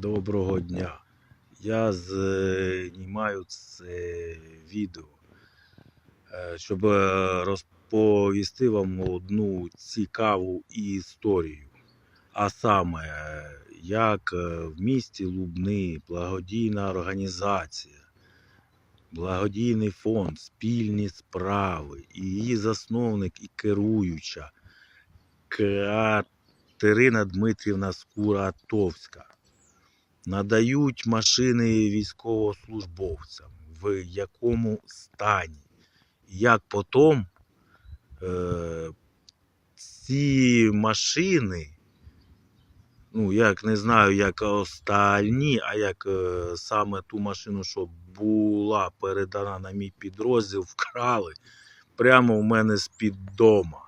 Доброго дня. Я знімаю це відео, е, щоб е, розповісти вам одну цікаву історію. А саме, як е, в місті Лубни благодійна організація, благодійний фонд Спільні справи і її засновник і керуюча Катерина Дмитрівна Скуратовська надають машини військовослужбовцям, в якому стані. Як потім е, ці машини, ну, як не знаю, як остальні, а як е, саме ту машину, що була передана на мій підрозділ, вкрали прямо в мене з-під дома.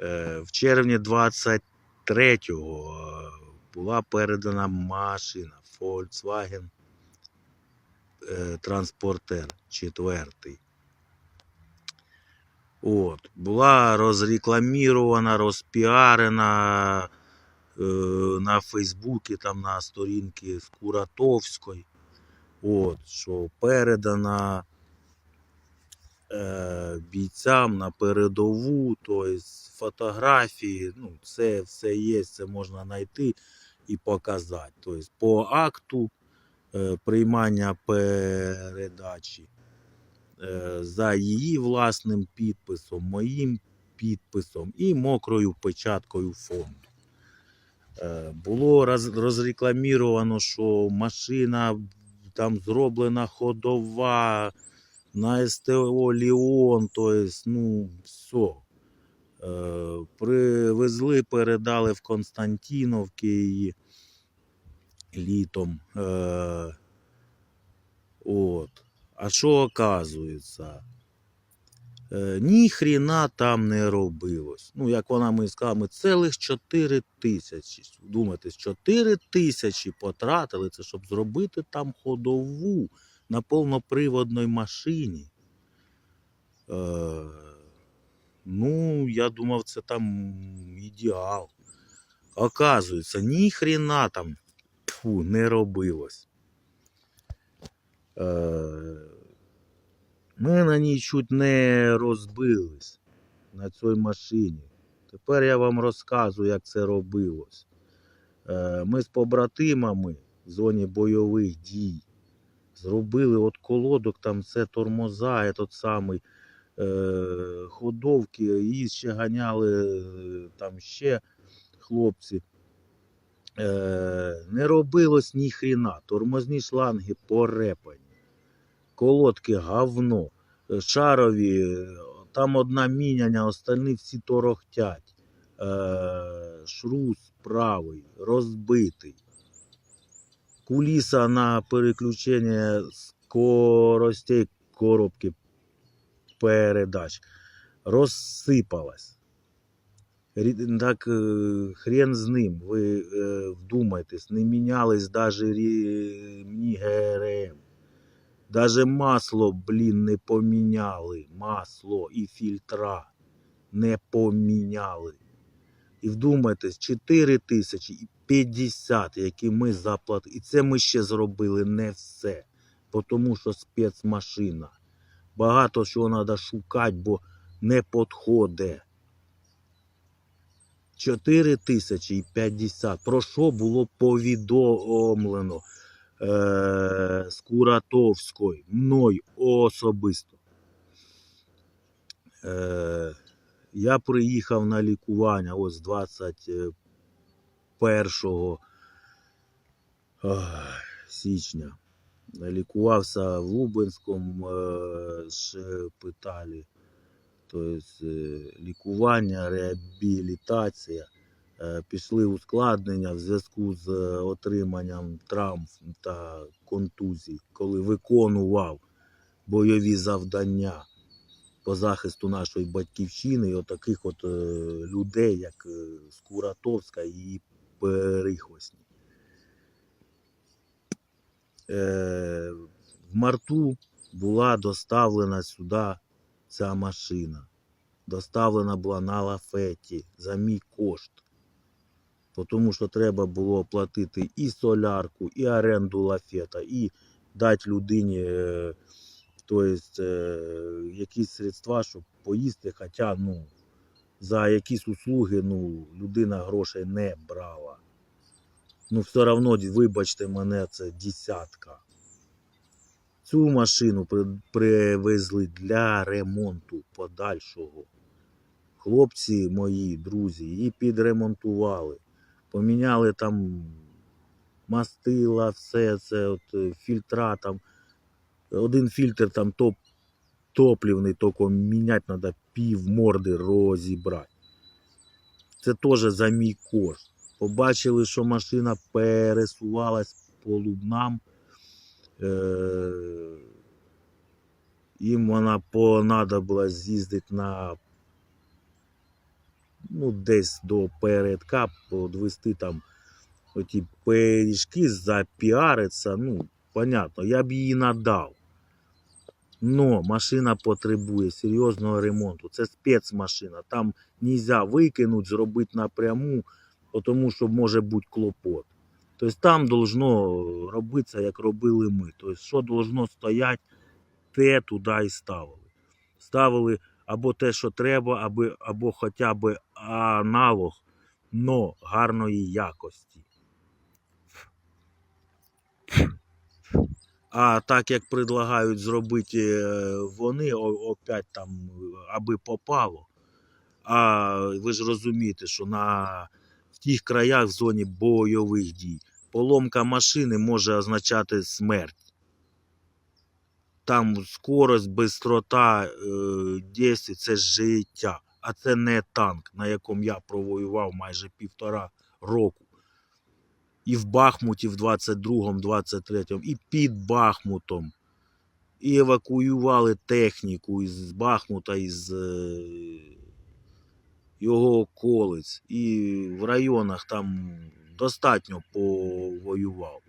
Е, в червні 23-го е, була передана машина Volkswagen е, Транспортер 4. От, була розрекламірована, розпіарена е, на Фейсбуці, там на сторінці Скуратовської. От, що передана е, бійцям на передову, тобто фотографії, ну, це все є, це можна знайти і показати. Тобто по акту е, приймання передачі е, за її власним підписом, моїм підписом і мокрою печаткою фонду. Е, Було розрекламіровано, що машина там зроблена ходова на СТО Ліон, тобто, ну, все. Е, Привезли, передали в Константіновки її літом. Е, От. А що оказується? Е, Ні хріна там не робилось. Ну, як вона мені сказала, ми цілих 4 тисячі. Думаєте, 4 тисячі потратили це, щоб зробити там ходову на повноприводній машині. Е, ну, я думав, це там ідеал. Оказується, ні хрена там фу, не робилось. Е, ми на ній чуть не розбились на цій машині. Тепер я вам розказую, як це робилось. Е, ми з побратимами в зоні бойових дій зробили от колодок, там це тормоза, тот самий ходовки, її ще ганяли е, там ще хлопці. Е, не робилось ні хрена. Тормозні шланги порепані, колодки говно, е, шарові, е, там одна міняня, остальні всі торохтять. Е, шрус правий, розбитий. Куліса на переключення скоростей коробки передач розсипалась. Так е, хрен з ним, ви е, вдумайтесь, не мінялись ремні ГРМ. Даже масло, блін, не поміняли. Масло і фільтра не поміняли. І вдумайтесь, 4 тисячі і 50, які ми заплатили. І це ми ще зробили не все. Тому що спецмашина. Багато чого треба шукати, бо не підходить. 4 тисячі і 50. Про що було повідомлено е, з Куратовської мною особисто. Е, я приїхав на лікування ось 21 січня. Лікувався в Лубенському шпиталі. Тобто е, лікування, реабілітація. Е, Пішли ускладнення в зв'язку з отриманням травм та контузій, коли виконував бойові завдання по захисту нашої батьківщини і отаких от е, людей, як Скуратовська і. Е, в марту була доставлена сюди ця машина. Доставлена була на лафеті за мій кошт. Тому що треба було оплатити і солярку, і оренду лафета, і дати людині е, то есть, е, якісь средства, щоб поїсти. Хоча ну, за якісь услуги ну, людина грошей не брала. Ну, все одно, вибачте мене, це десятка. Цю машину привезли для ремонту подальшого. Хлопці мої, друзі, її підремонтували. Поміняли там мастила, все це, от, е, фільтра там. Один фільтр там топ, топлівний, тільки міняти треба пів морди розібрати. Це теж за мій кошт. Побачили, що машина пересувалась по лубнам. Е- їм вона понадобилась з'їздити на ну, десь до передка, подвести там оті пиріжки, запіариться. Ну, понятно, я б її надав. Но машина потребує серйозного ремонту. Це спецмашина. Там нельзя викинути, зробити напряму, тому що може бути клопот. Тобто там должно робитися, як робили ми. Тобто, що должно стояти, те туди і ставили. Ставили або те, що треба, або, або хоча б аналог, но гарної якості. А так як предлагають зробити е, вони, опять там, аби попало. А ви ж розумієте, що на, тих краях в зоні бойових дій поломка машини може означати смерть. Там скорость, бистрота е, дійстві це життя. А це не танк, на якому я провоював майже півтора року. І в Бахмуті в 22-му, 23-му, і під Бахмутом. І евакуювали техніку із Бахмута, із е, його околиць. І в районах там достатньо повоював.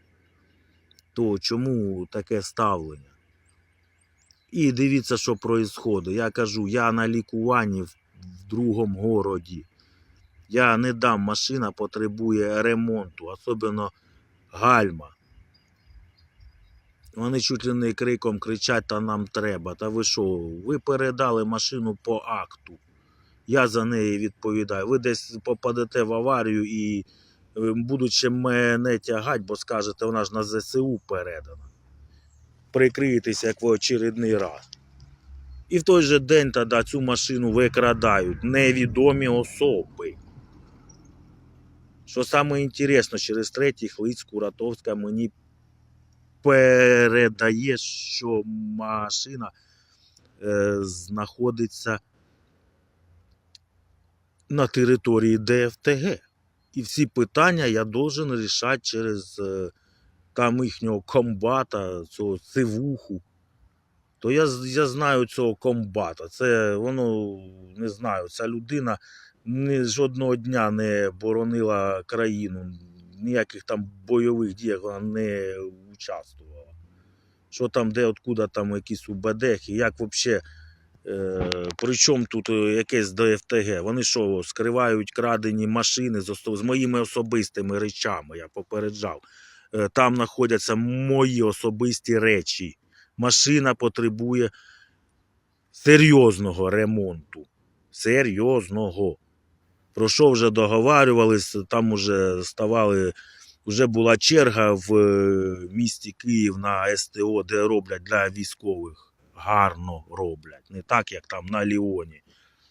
То чому таке ставлення? І дивіться, що відбувається. Я кажу, я на лікуванні в, другому городі. Я не дам, машина потребує ремонту, особливо гальма. Вони чуть ли не криком кричать, та нам треба. Та ви що, ви передали машину по акту. Я за неї відповідаю. Ви десь попадете в аварію і е, будуть ще мене тягати, бо скажете, вона ж на ЗСУ передана. Прикриєтеся, як в очередний раз. І в той же день тоді цю машину викрадають невідомі особи. Що саме через третіх лиць Куратовська мені передає, що машина е, знаходиться на території ДФТГ. І всі питання я должен рішати через е, там їхнього комбата, цього сивуху. То я, я знаю цього комбата. Це воно не знаю, ця людина ні жодного дня не боронила країну, ніяких там бойових діях вона не участвувала. Що там, де, откуда там якісь УБД, як взагалі. Е, причому тут е, якесь ДФТГ? Вони що, скривають крадені машини з, моїми особистими речами, я попереджав. Е, там знаходяться мої особисті речі. Машина потребує серйозного ремонту. Серйозного. Про що вже договарювались, там уже ставали, вже була черга в місті Київ на СТО, де роблять для військових. Гарно роблять. Не так, як там на Ліоні.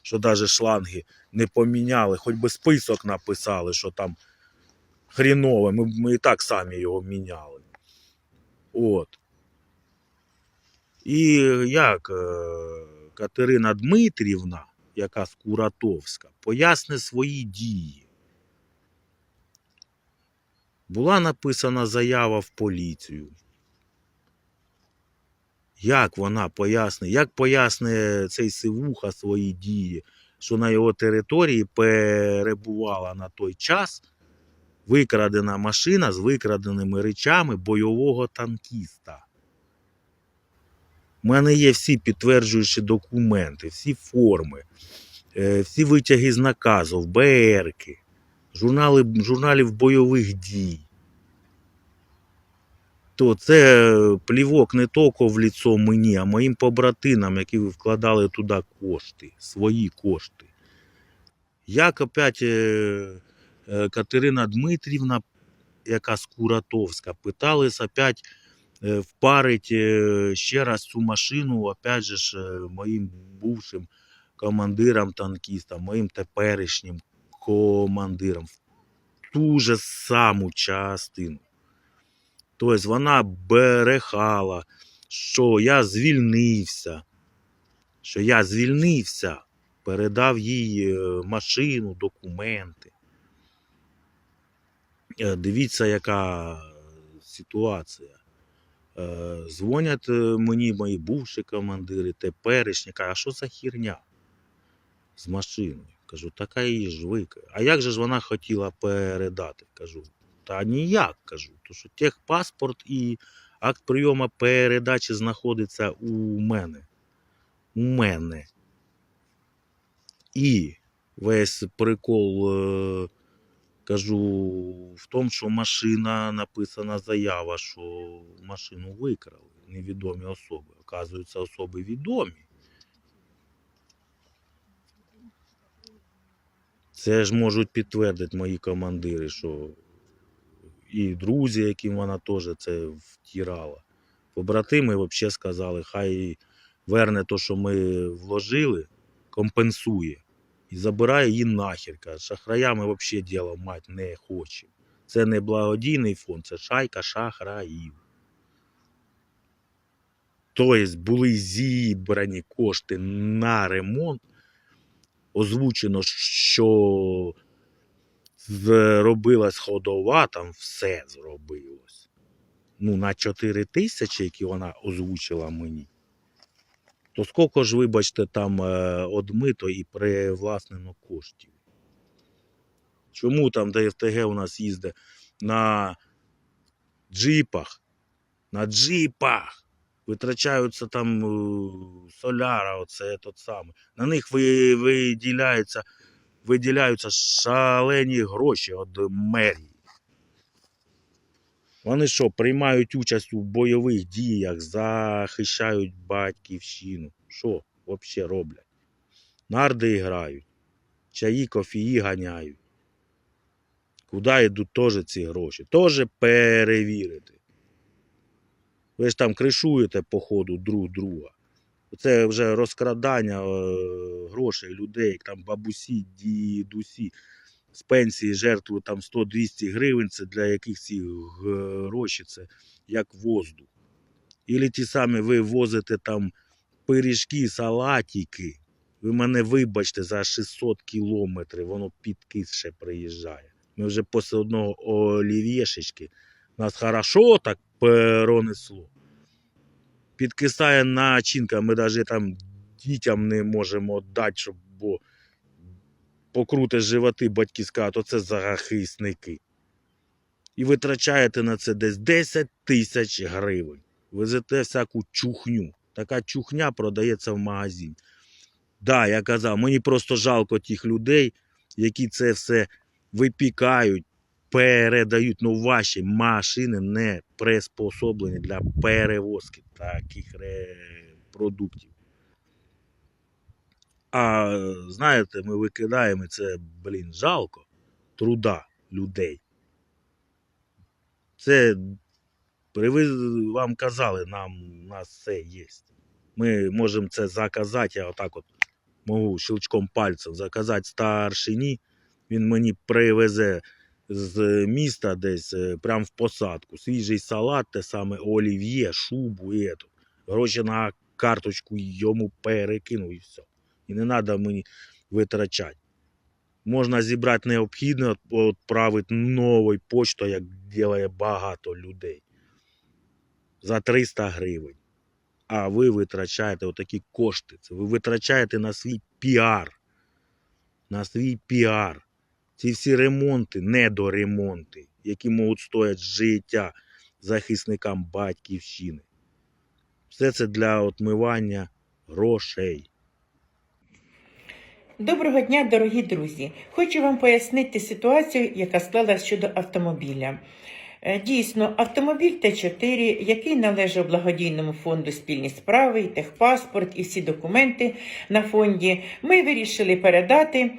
Що навіть шланги не поміняли, хоч би список написали, що там хрінове. Ми, ми і так самі його міняли. От. І як е, Катерина Дмитрівна, яка з Куратовська, поясни свої дії. Була написана заява в поліцію. Як вона пояснить, як пояснює цей Сивуха свої дії, що на його території перебувала на той час викрадена машина з викраденими речами бойового танкіста. У мене є всі підтверджуючі документи, всі форми, е, всі витяги з наказів, БРки. журнали, журналів бойових дій. То це плівок не тільки в ліцо мені, а моїм побратинам, які вкладали туди кошти, свої кошти. Як опять е, е, Катерина Дмитрівна, яка з Куратовська, питались опять е, впарить е, ще раз цю машину, опять же ж, е, моїм бувшим командирам танкістам, моїм теперішнім командирам в ту же саму частину. Тобто вона берехала, що я звільнився, що я звільнився, передав їй е, машину, документи. Е, Дивіться, яка ситуація. Е, Дзвонять мені мої бувші командири, теперішні, кажуть, а що за херня з машиною? Кажу, така її ж викрила. А як же ж вона хотіла передати? Кажу, та ніяк кажу. То що техпаспорт і акт прийому передачі знаходиться у мене. У мене. І весь прикол, е, кажу, в тому, що машина написана заява, що машину викрали невідомі особи. Оказуються, особи відомі. Це ж можуть підтвердити мої командири, що і друзі, яким вона теж це втирала. Побратими взагалі сказали, хай верне те, що ми вложили, компенсує. І забирає її нахер. Каже, шахраями взагалі діло мать не хоче. Це не благодійний фонд, це шайка шахраїв. Тобто були зібрані кошти на ремонт. Озвучено, що зробилась ходова, там все зробилось. Ну, на 4 тисячі, які вона озвучила мені. То скільки ж, вибачте, там е, одмито і привласнено коштів? Чому там ДФТГ у нас їздить на джипах? На джипах! Витрачаються там е, соляра, оце тот саме. На них ви- виділяється, виділяються шалені гроші від мерії. Вони що, приймають участь у бойових діях, захищають батьківщину. Що взагалі роблять? Нарди грають, чаї, кофії ганяють. Куди йдуть теж ці гроші? Теж перевірити. Ви ж там кришуєте по ходу друг друга. Це вже розкрадання е, грошей людей, там бабусі, дідусі з пенсії жертвують там 100-200 гривень, це для яких ці гроші це як воздух. Ілі ті самі ви возите там пиріжки, салатики. Ви мене вибачте за 600 кілометрів, воно під кис ще приїжджає. Ми вже після одного олів'єшечки нас хорошо так перенесло. Підкисає начинка, ми навіть там дітям не можемо дати, щоб бо покрути животи батьки скажуть, оце захисники. І витрачаєте на це десь 10 тисяч гривень. Везете всяку чухню. Така чухня продається в магазині. Да, я казав, мені просто жалко тих людей, які це все випікають, передають. Ну, ваші машини не приспособлені для перевозки таких продуктів. А знаєте, ми викидаємо це, блін, жалко труда людей. Це ви вам казали, нам у нас все є. Ми можемо це заказати, я отак от можу щелчком пальцем заказати старшині. Він мені привезе з міста десь е, прям в посадку. Свіжий салат, те саме олів'є, шубу і ету. Гроші на карточку йому перекину і все. І не треба мені витрачати. Можна зібрати необхідне, відправити новою почтою, як робить багато людей. За 300 гривень. А ви витрачаєте отакі кошти. Це ви витрачаєте на свій піар. На свій піар. Ці всі ремонти, недоремонти, які можуть стояти життя захисникам батьківщини. Все це для отмивання грошей. Доброго дня, дорогі друзі! Хочу вам пояснити ситуацію, яка склалась щодо автомобіля. Е, Дійсно, автомобіль Т4, який належав благодійному фонду спільні справи, і техпаспорт і всі документи на фонді, ми вирішили передати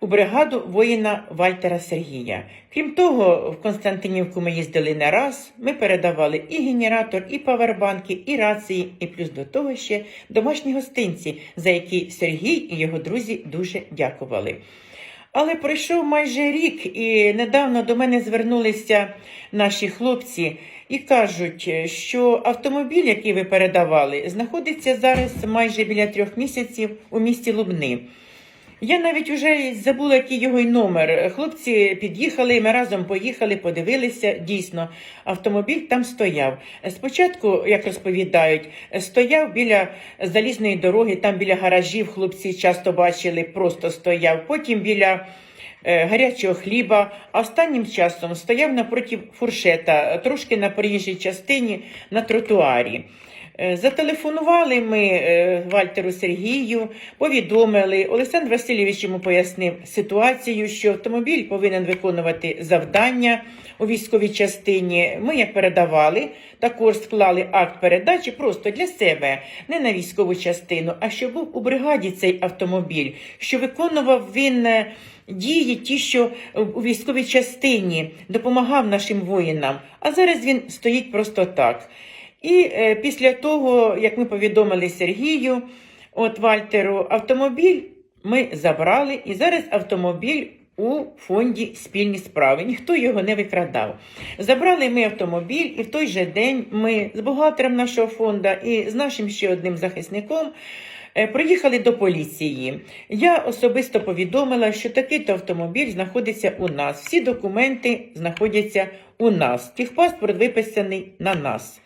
у бригаду воїна Вальтера Сергія. Крім того, в Константинівку ми їздили не раз. Ми передавали і генератор, і павербанки, і рації, і плюс до того ще домашні гостинці, за які Сергій і його друзі дуже дякували. Але пройшов майже рік, і недавно до мене звернулися наші хлопці і кажуть, що автомобіль, який ви передавали, знаходиться зараз майже біля трьох місяців у місті Лубни. Я навіть вже забула, який його й номер. Хлопці під'їхали, ми разом поїхали, подивилися. Дійсно, автомобіль там стояв. Спочатку, як розповідають, стояв біля залізної дороги, там біля гаражів. Хлопці часто бачили, просто стояв. Потім біля е, гарячого хліба. А останнім часом стояв напроти фуршета, трошки на проїжджій частині на тротуарі. Е, Зателефонували ми е, Вальтеру Сергію, повідомили. Олександр Васильович йому пояснив ситуацію, що автомобіль повинен виконувати завдання у військовій частині. Ми як передавали, також склали акт передачі просто для себе, не на військову частину, а щоб був у бригаді цей автомобіль, що виконував він. е, Дії ті, що у військовій частині допомагав нашим воїнам, а зараз він стоїть просто так. І е, після того, як ми повідомили Сергію, от Вальтеру, автомобіль ми забрали, і зараз автомобіль у фонді спільні справи. Ніхто його не викрадав. Забрали ми автомобіль, і в той же день ми з бухгалтером нашого фонду і з нашим ще одним захисником. е, Приїхали до поліції. Я особисто повідомила, що такий-то автомобіль знаходиться у нас. Всі документи знаходяться у нас. Техпаспорт виписаний на нас.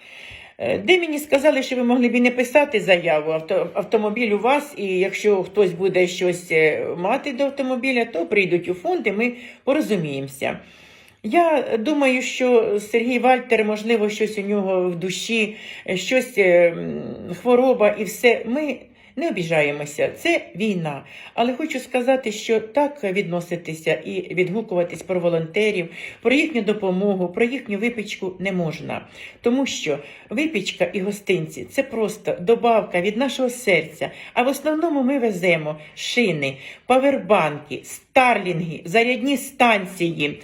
Е, Де мені сказали, що ви могли б не писати заяву, авто, автомобіль у вас, і якщо хтось буде щось е, мати до автомобіля, то прийдуть у фонд і ми порозуміємося. Я думаю, що Сергій Вальтер, можливо, щось у нього в душі, е, щось хвороба і все. Ми не обіжаємося, це війна. Але хочу сказати, що так відноситися і відгукуватись про волонтерів, про їхню допомогу, про їхню випічку не можна. Тому що випічка і гостинці це просто добавка від нашого серця. А в основному ми веземо шини, павербанки, старлінги, зарядні станції.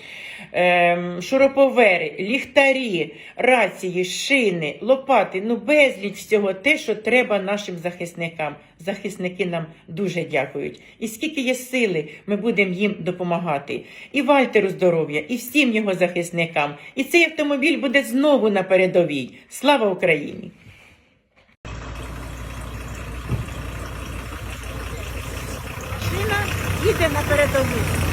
Ем, шуруповери, ліхтарі, рації, шини, лопати, ну безліч всього те, що треба нашим захисникам. Захисники нам дуже дякують. І скільки є сили, ми будемо їм допомагати. І Вальтеру здоров'я, і всім його захисникам. І цей автомобіль буде знову на передовій. Слава Україні! Їде на передову.